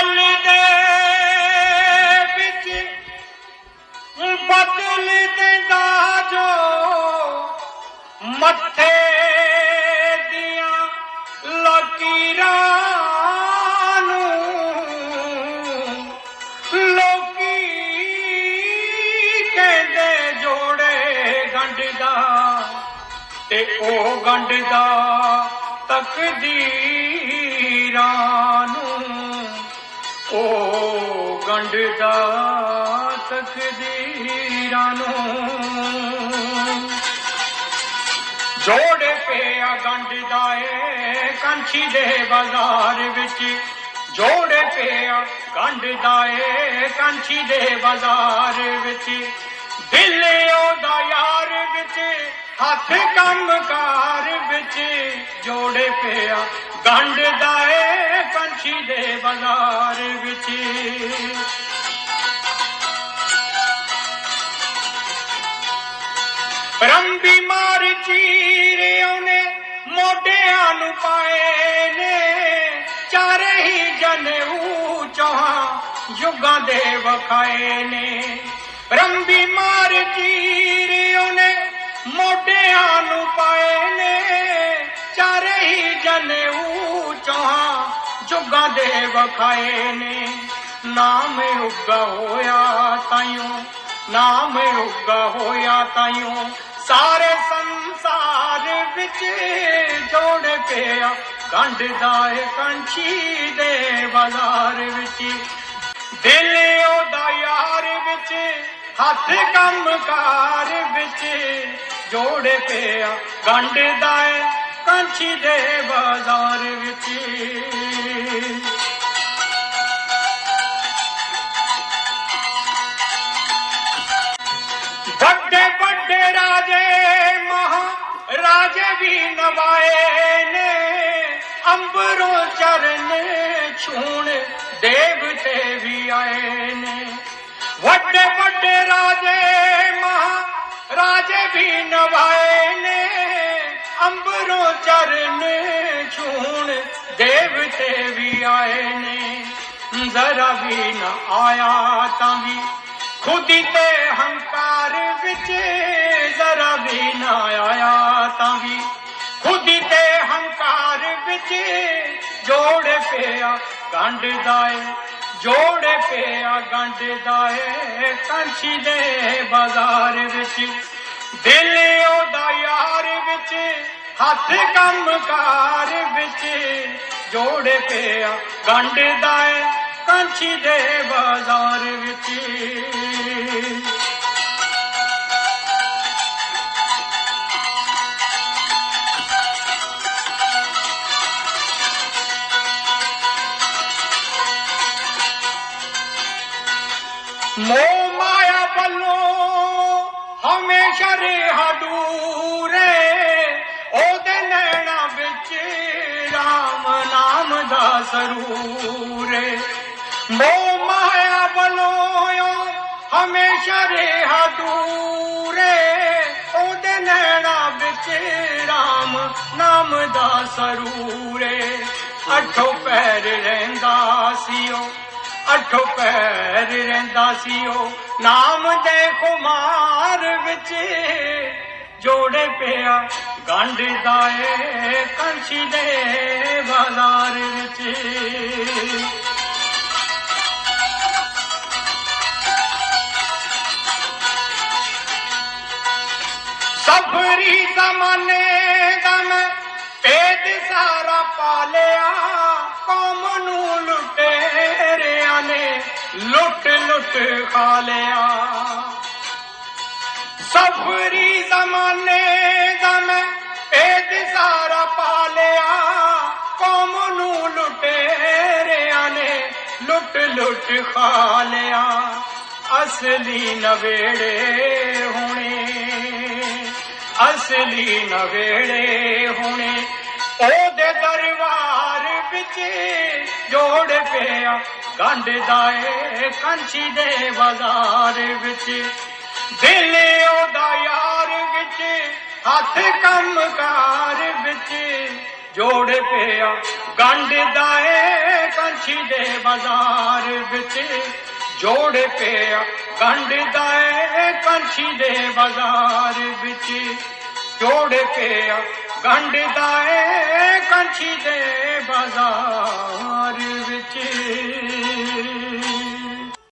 ਪਲ ਦੇ ਵਿੱਚ ਬਦਲ ਦਿੰਦਾ ਜੋ ਮੱਥੇ ਦੀਆਂ ਲਕੀਰਾਂ ਨੂੰ ਲੋਕੀ ਕਹਿੰਦੇ ਜੋੜੇ ਗੰਢਦਾ ਤੇ ਉਹ ਗੰਢਦਾ ਤਕਦੀਰਾਂ ਉਹ ਗੰਢਦਾ ਤਕਦੀਰਾਂ ਨੂੰ। ਜੋੜ ਪਿਆ ਗੰਢਦਾ ਏ ਕੰਛੀ ਦੇ ਬਾਜ਼ਾਰ ਵਿੱਚ। ਜੋੜੇ ਪਿਆ ਗੰਢਦਾ ਏ ਕੰਛੀ ਦੇ ਬਾਜ਼ਾਰ ਵਿੱਚ। ਦਿਲ ਉਹਦਾ ਯਾਰ ਵਿੱਚ, ਹੱਥ ਕੰਮ ਕਾਰ ਵਿੱਚ। ਜੋੜ ਪਿਆ ਗੰਢਦਾ ਏ ਕੰਛੀ ਦੇ ਬਾਜ਼ਾਰ ਵਿੱਚ। ਰੰਬੀ ਮਾਰ ਚੀਰੇ ਉਹਨੇ ਮੋਢਿਆਂ ਨੂੰ ਪਾਏ ਨੇ। ਚਾਰੇ ਹੀ ਜਨੂ ਚੋਹਾਂ ਯੁਗਾਂ ਦੇ ਵਖਾਏ ਨੇ। ਰੰਬੀ ਮਾਰ ਚੀਰੇ ਉਹਨੇ ਮੋਢਿਆਂ ਨੂੰ ਪਾਏ ਨੇ। ਚਾਰੇ ਹੀ ਜਨੂ ਚੋਹਾਂ ਯੁਗਾਂ ਦੇ ਵਖਾਏ ਨੇ। ਨਾਮ ਉੱਗਾ ਹੋਇਆ ਤਾਈਓ, ਨਾਮ ਉੱਗਾ ਹੋਇਆ ਤਾਈਓ। ਸਾਰੇ ਸੰਸਾਰ ਵਿੱਚ ਜੋੜ ਪਿਆ ਗੰਢਦਾ ਏ ਕੰਛੀ ਦੇ ਬਾਜ਼ਾਰ ਵਿੱਚ। ਦਿਲ ਉਹਦਾ ਯਾਰ ਵਿੱਚ, ਹੱਥ ਕੰਮਕਾਰ ਵਿੱਚ ਜੋੜ ਪਿਆ ਗੰਢਦਾ ਏ ਕੰਛੀ ਦੇ ਬਾਜ਼ਾਰ ਵਿੱਚ। ਅੰਬਰੋਂ ਚਰਨ ਛੂਣ ਦੇਵਤੇ ਵੀ ਆਏ ਨੇ। ਵੱਡੇ ਵੱਡੇ ਰਾਜੇ, ਮਹਾ ਰਾਜੇ ਵੀ ਨਵਾਏ ਨੇ। ਅੰਬਰੋਂ ਚਰਨ ਛੂਣ ਦੇਵਤੇ ਵੀ ਆਏ ਨੇ। ਜ਼ਰਾ ਵੀ ਨਾ ਆਇਆ ਤਾਂ ਵੀ ਖੁਦ ਤੇ ਹੰਕਾਰ ਵਿੱਚ, ਜ਼ਰਾ ਵੀ ਨਾ ਵਿੱਚ ਜੋੜ ਪਿਆ ਗੰਢਦਾ ਏ ਜੋੜ ਪਿਆ ਗੰਢਦਾ ਏ ਕੰਛੀ ਦੇ ਬਾਜ਼ਾਰ ਵਿੱਚ, ਦਿਲ ਉਹਦਾ ਯਾਰ ਵਿੱਚ, ਹੱਥ ਕੰਮਕਾਰ ਵਿੱਚ ਜੋੜ ਪਿਆ ਗੰਢਦਾ ਏ ਕੰਛੀ ਦੇ ਬਾਜ਼ਾਰ ਵਿੱਚ। ਮੋਹ ਮਾਇਆ ਵੱਲੋਂ ਹਮੇਸ਼ਾ ਰਿਹਾ ਦੂਰੇ ਉਹਦੇ ਨੈਣਾ ਵਿੱਚ RAM ਨਾਮ ਦਾ ਸਰੂਰੇ ਮੋਹ ਮਾਇਆ ਵੱਲੋਂ ਹਮੇਸ਼ਾ ਰਿਹਾ ਦੂਰੇ ਉਹਦੇ ਨੈਣਾ ਵਿੱਚ RAM ਨਾਮ ਦਾ ਸਰੂਰੇ ਅੱਠੋ ਪੈਰ ਰਹਿੰਦਾ ਸੀ ਉਹ। ਅੱਠੋ ਪੈਰ ਰਹਿੰਦਾ ਸੀ ਉਹ। ਨਾਮ ਦੇ ਖੁਮਾਰ ਵਿੱਚ ਜੋੜੇ ਪਿਆ ਗੰਢਦਾ ਏ ਕੰਛੀ ਦੇ ਬਾਜ਼ਾਰ ਵਿੱਚ। ਸਫਰੀ ਜ਼ਮਾਨੇ ਦਾ ਮੈਂ ਭੇਦ ਸਾਰਾ ਪਾਲਿਆ ਕੌਮ ਨੂੰ ਲੁਟੇਰਿਆਂ ਨੇ ਲੁੱਟ ਲੁੱਟ ਖਾ ਲਿਆ। ਸਫਰੀ ਜ਼ਮਾਨੇ ਦਾ ਮੈਂ ਭੇਦ ਸਾਰਾ ਪਾਲਿਆ ਕੌਮ ਨੂੰ ਲੁਟੇਰਿਆਂ ਨੇ ਲੁੱਟ ਲੁੱਟ ਖਾ ਲਿਆ। ਅਸਲੀ ਨਵੇੜੇ ਹੋਣੇ ਅਸਲੀ ਨਵੇੜੇ ਹੋਣੇ। ਉਹਦੇ ਦਰਬਾਰ ਵਿੱਚ ਜੋੜ ਪਿਆ ਗੰਢਦਾ ਏ ਕੰਛੀ ਦੇ ਬਾਜ਼ਾਰ ਵਿੱਚ। ਦਿਲ ਉਹਦਾ ਯਾਰ ਵਿੱਚ, ਹੱਥ ਕੰਮਕਾਰ ਵਿੱਚ ਜੋੜ ਪਿਆ। ਗੰਢਦਾ ਏ ਕੰਛੀ ਦੇ ਬਾਜ਼ਾਰ ਵਿੱਚ ਜੋੜ ਪਿਆ। ਗੰਢਦਾ ਏ ਕੰਛੀ ਦੇ ਬਾਜ਼ਾਰ ਵਿੱਚ ਜੋੜ ਪਿਆ ਗੰਢਦਾ ਏ ਕੰਛੀ ਦੇ ਬਾਜ਼ਾਰ ਵਿੱਚ।